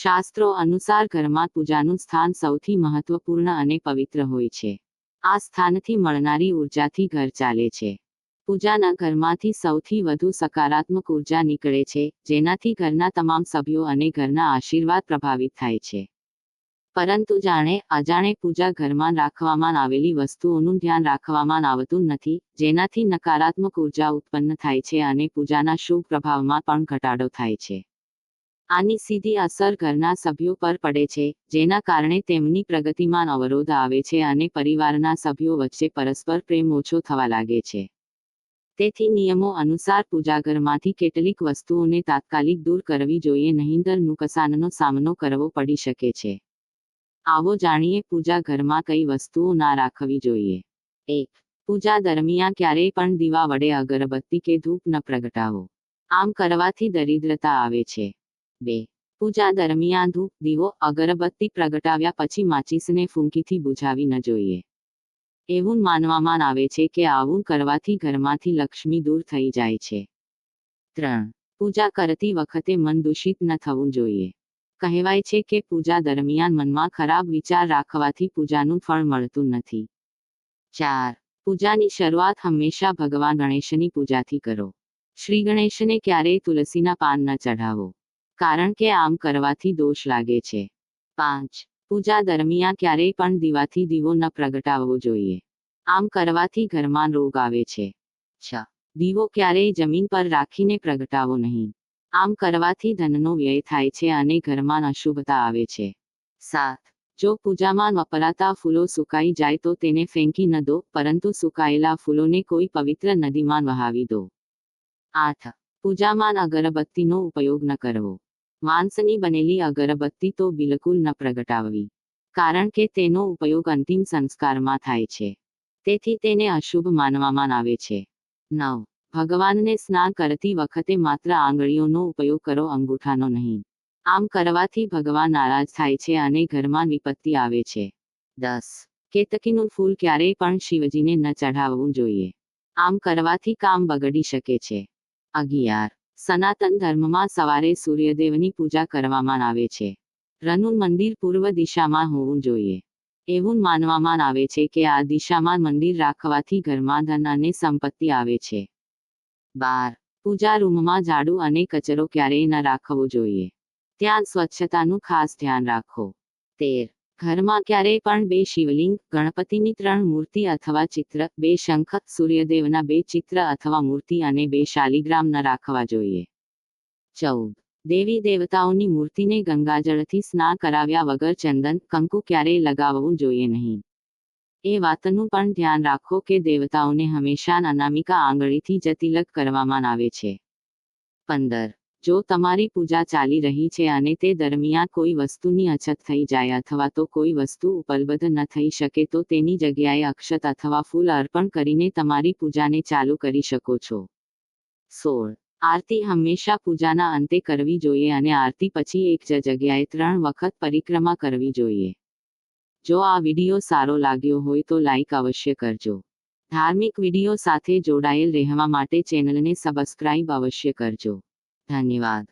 શાસ્ત્રો અનુસાર ઘરમાં પૂજાનું સ્થાન સૌથી મહત્વપૂર્ણ અને પવિત્ર હોય છે. આ સ્થાનથી મળનારી ઉર્જાથી ઘર ચાલે છે. પૂજાના ઘરમાંથી સૌથી વધુ સકારાત્મક ઊર્જા નીકળે છે, જેનાથી ઘરના તમામ સભ્યો અને ઘરના આશીર્વાદ પ્રભાવિત થાય છે. પરંતુ જાણે અજાણે પૂજા ઘરમાં રાખવામાં આવેલી વસ્તુઓનું ધ્યાન રાખવામાં આવતું નથી, જેનાથી નકારાત્મક ઊર્જા ઉત્પન્ન થાય છે અને પૂજાના શુભ પ્રભાવમાં પણ ઘટાડો થાય છે. આની સીધી અસર ઘરના સભ્યો પર પડે છે, જેના કારણે તેમની પ્રગતિમાં અવરોધ આવે છે અને પરિવારના સભ્યો વચ્ચે પરસ્પર પ્રેમ ઓછો થવા લાગે છે. તેથી નિયમો અનુસાર પૂજાઘરમાંથી કેટલીક વસ્તુઓને તાત્કાલિક દૂર કરવી જોઈએ નહીંતર નુકસાનનો સામનો કરવો પડી શકે છે. આવો જાણીએ પૂજા ઘરમાં કઈ વસ્તુઓ ના રાખવી જોઈએ. એક, પૂજા દરમિયાન ક્યારેય પણ દીવા વડે અગરબત્તી કે ધૂપ ન પ્રગટાવો. આમ કરવાથી દરિદ્રતા આવે છે. બે પૂજા દરમિયાન ધૂપ, દીવો, અગરબત્તી પ્રગટાવ્યા પછી માચીસને ફૂંકીથી બુઝાવી ન જોઈએ. એવું માનવામાં આવે છે કે આવું કરવાથી ઘરમાંથી લક્ષ્મી દૂર થઈ જાય છે. ત્રણ. પૂજા કરતી વખતે મન દૂષિત ન થવું જોઈએ. કહેવાય છે કે પૂજા દરમિયાન મનમાં ખરાબ વિચાર રાખવાથી પૂજાનું ફળ મળતું નથી. ચાર. પૂજાની શરૂઆત હંમેશા ભગવાન ગણેશની પૂજાથી કરો. શ્રી ગણેશને ક્યારેય તુલસીના પાન ન ચઢાવો. કારણ કે આમ કરવાથી દોષ લાગે છે. પાંચ. પૂજા દરમિયાન ક્યારેય પણ દીવાથી દીવો ન પ્રગટાવવો જોઈએ. આમ કરવાથી ઘરમાં રોગ આવે છે. છ. દીવો ક્યારેય જમીન પર રાખીને પ્રગટાવો નહીં. આમ કરવાથી ધનનો વ્યય થાય છે અને ઘરમાં અશુભતા આવે છે. સાત. જો પૂજામાં વપરાતા ફૂલો સુકાઈ જાય તો તેને ફેંકી ન દો, પરંતુ સુકાયેલા ફૂલોને કોઈ પવિત્ર નદીમાં વહાવી દો. આઠ. પૂજામાં અગરબત્તીનો ઉપયોગ ન કરવો. માંસની બનેલી અગરબત્તી તો બિલકુલ ન પ્રગટાવવી, કારણ કે તેનો ઉપયોગ અંતિમ સંસ્કારમાં થાય છે. તેથી તેને અશુભ માનવામાં આવે છે. નવ. ભગવાનને સ્નાન કરતી વખતે માત્ર આંગળીઓનો ઉપયોગ કરો, અંગૂઠાનો નહીં. આમ કરવાથી ભગવાન નારાજ થાય છે અને ઘરમાં વિપત્તિ આવે છે. દસ. કેતકીનું ફૂલ ક્યારેય પણ શિવજીને ન ચઢાવવું જોઈએ. આમ કરવાથી કામ બગડી શકે છે. અગિયાર. સનાતન ધર્મમાં સવારે સૂર્યદેવની પૂજા કરવામાં આવે છે. રનું મંદિર પૂર્વ દિશામાં હોવું જોઈએ. એવું માનવામાં આવે છે કે આ દિશામાં મંદિર રાખવાથી ઘરમાં ધન અને સંપત્તિ આવે છે. બાર. પૂજા રૂમમાં ઝાડુ અને કચરો ક્યારેય ન રાખવો જોઈએ. ત્યાં સ્વચ્છતાનું ખાસ ધ્યાન રાખો. તેર. ઘરમાં ક્યારેય પણ બે શિવલિંગ, ગણપતિની ત્રણ મૂર્તિ અથવા ચિત્ર, બે શંખ, સૂર્યદેવના બે ચિત્ર અથવા મૂર્તિ અને બે શાલિગ્રામ ન રાખવા જોઈએ. ચૌદ. દેવી દેવતાઓની મૂર્તિને ગંગાજળથી સ્નાન કરાવ્યા વગર ચંદન, કંકુ ક્યારેય લગાવવું જોઈએ નહીં. એ વાતનું પણ ધ્યાન રાખો કે દેવતાઓને હંમેશા અનામિકા આંગળીથી જ તિલક કરવામાં આવે છે. પંદર. જો તમારી પૂજા ચાલી રહી છે અને તે દરમિયાન કોઈ વસ્તુની અછત થઈ જાય અથવા તો કોઈ વસ્તુ ઉપલબ્ધ ન થઈ શકે, તો તેની જગ્યાએ અક્ષત અથવા ફૂલ અર્પણ કરીને તમારી પૂજાને ચાલુ કરી શકો છો. સોળ. આરતી હંમેશા પૂજાના અંતે કરવી જોઈએ અને આરતી પછી એક જ જગ્યાએ ત્રણ વખત પરિક્રમા કરવી જોઈએ. જો આ વીડિયો સારો લાગ્યો હોય તો લાઈક અવશ્ય કરજો. ધાર્મિક વીડિયો સાથે જોડાયેલ રહેવા માટે ચેનલને સબસ્ક્રાઇબ અવશ્ય કરજો. 谷は